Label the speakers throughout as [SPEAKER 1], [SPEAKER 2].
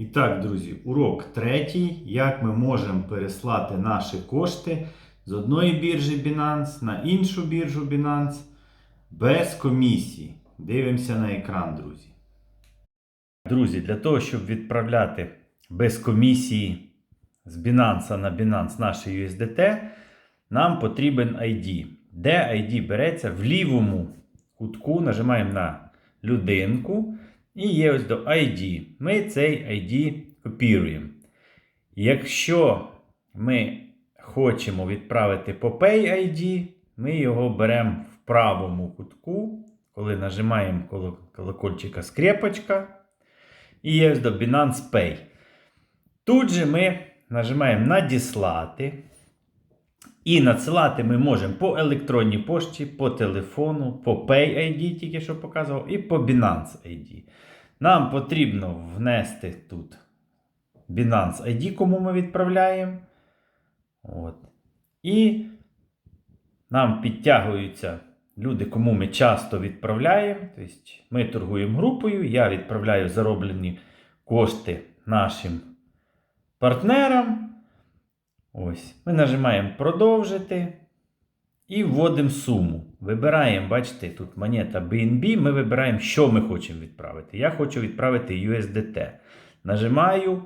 [SPEAKER 1] І так, друзі, урок третій. Як ми можемо переслати наші кошти з одної біржі Binance на іншу біржу Binance без комісії. Дивимося на екран, друзі. Друзі, для того, щоб відправляти без комісії з Binance на Binance наше USDT, нам потрібен ID. Де ID береться в лівому кутку, нажимаємо на людинку. І є ось до ID. Ми цей ID копіруємо. Якщо ми хочемо відправити по Pay ID, ми його беремо в правому кутку, коли нажимаємо коло колокольчика скрепочка. І є ось до Binance Pay. Тут же ми нажимаємо надіслати. І надсилати ми можемо по електронній пошті, по телефону, по Pay ID, тільки що показував, і по Binance ID. Нам потрібно внести тут Binance ID, кому ми відправляємо. От. І нам підтягуються люди, кому ми часто відправляємо. Тобто ми торгуємо групою, я відправляю зароблені кошти нашим партнерам. Ось. Ми нажимаємо продовжити і вводимо суму. Вибираємо, бачите, тут монета BNB. Ми вибираємо, що ми хочемо відправити. Я хочу відправити USDT. Нажимаю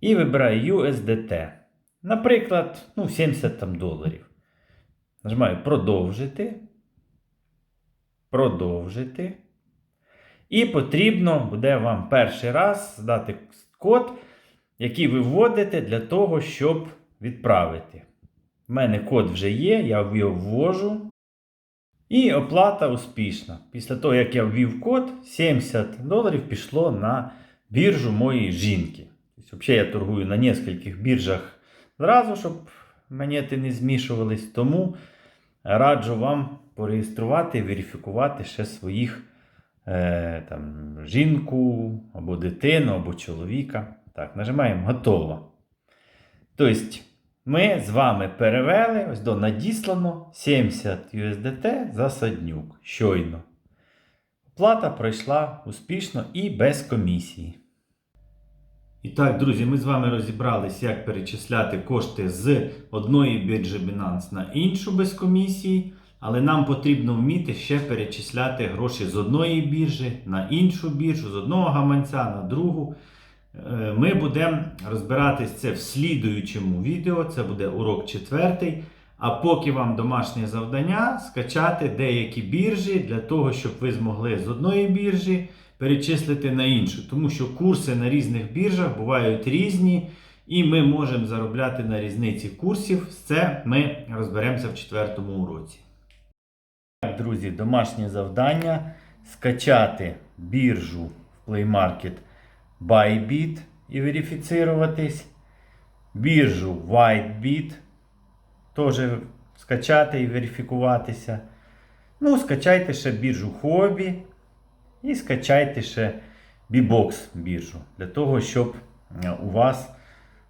[SPEAKER 1] і вибираю USDT. Наприклад, ну, 70 там, доларів. Нажимаю продовжити. Продовжити. І потрібно буде вам перший раз здати код який ви вводите для того, щоб відправити. У мене код вже є, я його ввожу. І оплата успішна. Після того, як я ввів код, 70 доларів пішло на біржу моєї жінки. Тобто, взагалі, я торгую на нескольких біржах зразу, щоб монети не змішувались. Тому раджу вам пореєструвати, верифікувати ще своїх е, там, жінку, або дитину, або чоловіка. Так, нажимаємо готово. Тобто, ми з вами перевели ось до надіслано 70 USDT за саднюк. Щойно. Оплата пройшла успішно і без комісії. І так, друзі, ми з вами розібрались, як перечисляти кошти з одної біржі Binance на іншу без комісії. Але нам потрібно вміти ще перечисляти гроші з одної біржі на іншу біржу, з одного гаманця на другу. Е, Ми будемо розбиратись це в слідуючому відео. Це буде урок четвертий. А поки вам домашнє завдання скачати деякі біржі для того, щоб ви змогли з одної біржі перечислити на іншу. Тому що курси на різних біржах бувають різні, і ми можемо заробляти на різниці курсів. Це ми розберемося в четвертому уроці. Друзі, домашнє завдання скачати біржу в Play Market Bybit і верифіцируватись. Біржу WhiteBit теж скачати і верифікуватися. Ну, скачайте ще біржу Hobby і скачайте ще Bbox біржу. Для того, щоб е, у вас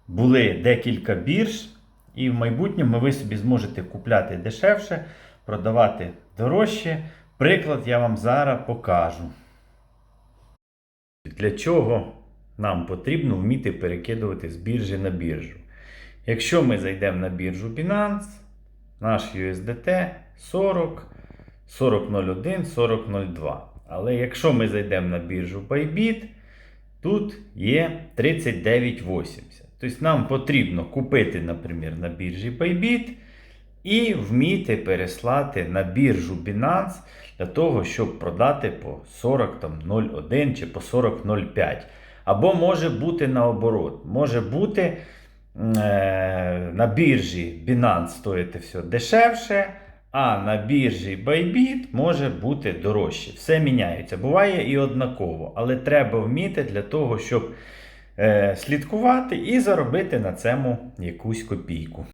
[SPEAKER 1] були декілька бірж, і в майбутньому ви собі зможете купляти дешевше, продавати дорожче. Приклад я вам зараз покажу. Для чого нам потрібно вміти перекидувати з біржі на біржу? Якщо ми зайдемо на біржу Binance, наш USDT 40, 40.01, 40.02. Але якщо ми зайдемо на біржу Bybit, тут є 39.80. Тобто нам потрібно купити, наприклад, на біржі Bybit і вміти переслати на біржу Binance для того, щоб продати по 40.01 чи по 40.05. Або може бути наоборот. Може бути е, на біржі Binance стоїти все дешевше, а на біржі Bybit може бути дорожче. Все міняється. Буває і однаково, але треба вміти для того, щоб е, слідкувати і заробити на цьому якусь копійку.